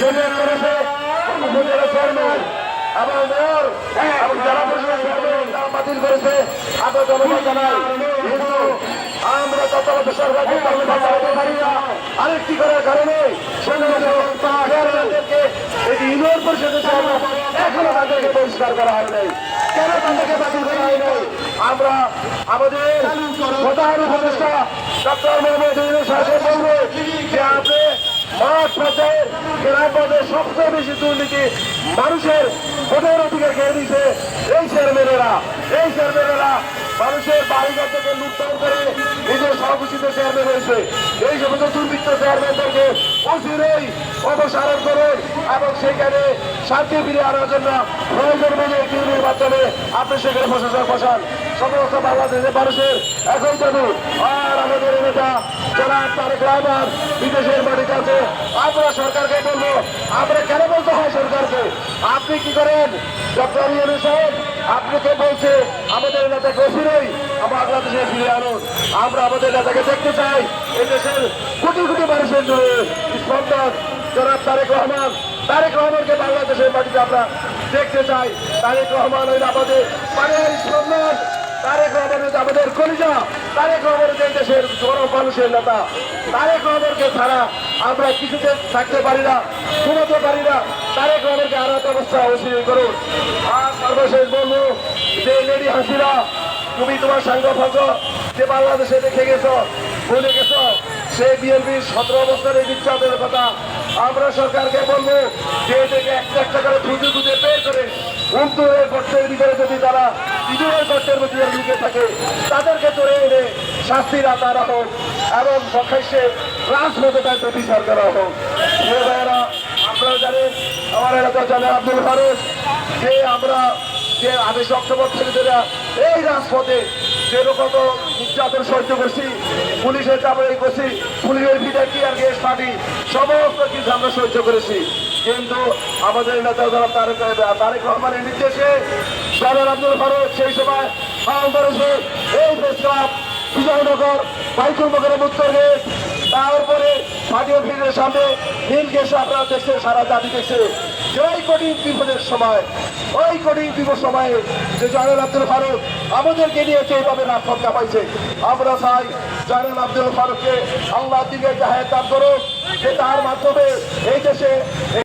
General করেছে উপজেলা chairman এবং মেয়র এবং জেলা তারা বাতিল করেছে। জনগণ জানাই কিন্তু আমরা সরকারকে ধন্যবাদ জানাতে পারি না। আরেকটি করার কারণে? চেয়ারম্যানদেরকে এটি ইউনিয়ন পরিষদের চেয়ারম্যান এখনও তাদেরকে পরিষ্কার করা হয় নাই। কেন তাদেরকে বাতিল করা হয় নাই? আমরা আমাদের প্রধান উপদেষ্টা ডক্টর মোহাম্মদ সাহেব বলব যে আপনি মাঠ পর্যায়ে গ্রাম পর্যায়ে সবচেয়ে বেশি দুর্নীতি মানুষের ভোটের অধিকার খেয়ে দিয়েছে এই চেয়ারম্যানেরা এই চেয়ারম্যানেরা মানুষের বাড়িঘর থেকে লুটপাট করে নিজের সভাপতিতে চেয়ারম্যান হয়েছে। এই সমস্ত দুর্বৃত্ত চেয়ারম্যানদেরকে অচিরেই অপসারণ করুন এবং সেখানে শান্তি ফিরে আনার জন্য প্রয়োজন মনে একটি মাধ্যমে আপনি সেখানে প্রশাসন বসান। সমস্ত বাংলাদেশের মানুষের একই জানু আর আমাদের নেতা যারা তারেক রহমান বিদেশের মাটিতে আছে সরকারকে বলব, আমরা কেন আপনি কি করেন? ডক্টর ইউনু সাহেব বলছে? আমাদের নেতাকে অচিরেই বাংলাদেশে ফিরে আনুন। আমরা আমাদের নেতাকে দেখতে চাই, এই দেশের কোটি কোটি মানুষের স্পন্দন। জনাব তারেক রহমান, তারেক রহমানকে বাংলাদেশের মাটিতে আমরা দেখতে চাই। তারেক রহমান আমাদের পানের স্পন্দন। তারেক রহমান আমাদের কলিজা। তারেক রহমান এই দেশের গরম মানুষের নেতা, তারেক রহমানকে ছাড়া আমরা কিছুতে থাকতে পারি না, ঘুমাতে পারি না। তারেক রহমানকে আনাত অবস্থা অস্বীকার করুন। আর সর্বশেষ বলব যে লেডি হাসিনা, তুমি তোমার সাঙ্গ ফাঙ্গ যে বাংলাদেশে রেখে গেছো, ভুলে গেছো সেই বিএনপির সতেরো বছরের নির্যাতনের কথা। আমরা সরকারকে বলব যে এদেরকে একটা একটা করে খুঁজে খুঁজে বের করে উন্টু গর্তের ভিতরে যদি তারা ইঁদুরের গর্তের ভিতরে ঢুকে থাকে, তাদেরকে এনে শাস্তির আতারা হোক, এবং রাজপথে তাদের বিচার করা হোক। আপনারা জানেন, আমার এলাকা জানেন আব্দুল ফারুক, যে আমরা যে আদেশ অক্টোবর থেকে ধরে এই রাজপথে যেরকম নির্যাতন সহ্য করছি পুলিশের চাপড়াই করছি, পুলিশের ভিতরে আর গ্যাস পার্টি সমস্ত কিছু আমরা সহ্য করেছি। কিন্তু আমাদের নেতা যারা তারেক তারেক রহমানের নির্দেশে জনাব আব্দুল ফারুক সেই সময় এই প্রেস বিজয়নগর বাইকুল মগরের উত্তর তারপরে পার্টি অফিসের সামনে নীল গেছে আপনারা দেখছেন, সারা জাতি দেখছে ওই কঠিন বিপদের সময়। ওই কঠিন বিপদ সময়ে যে জয়নাল আব্দুল ফারুক আমাদেরকে নিয়ে যেভাবে রাজপথ কাপাইছে আমরা চাই জয়নাল আব্দুল ফারুককে আল্লাহ দিকে জাহের দান করুক, যে তার মাধ্যমে এই দেশে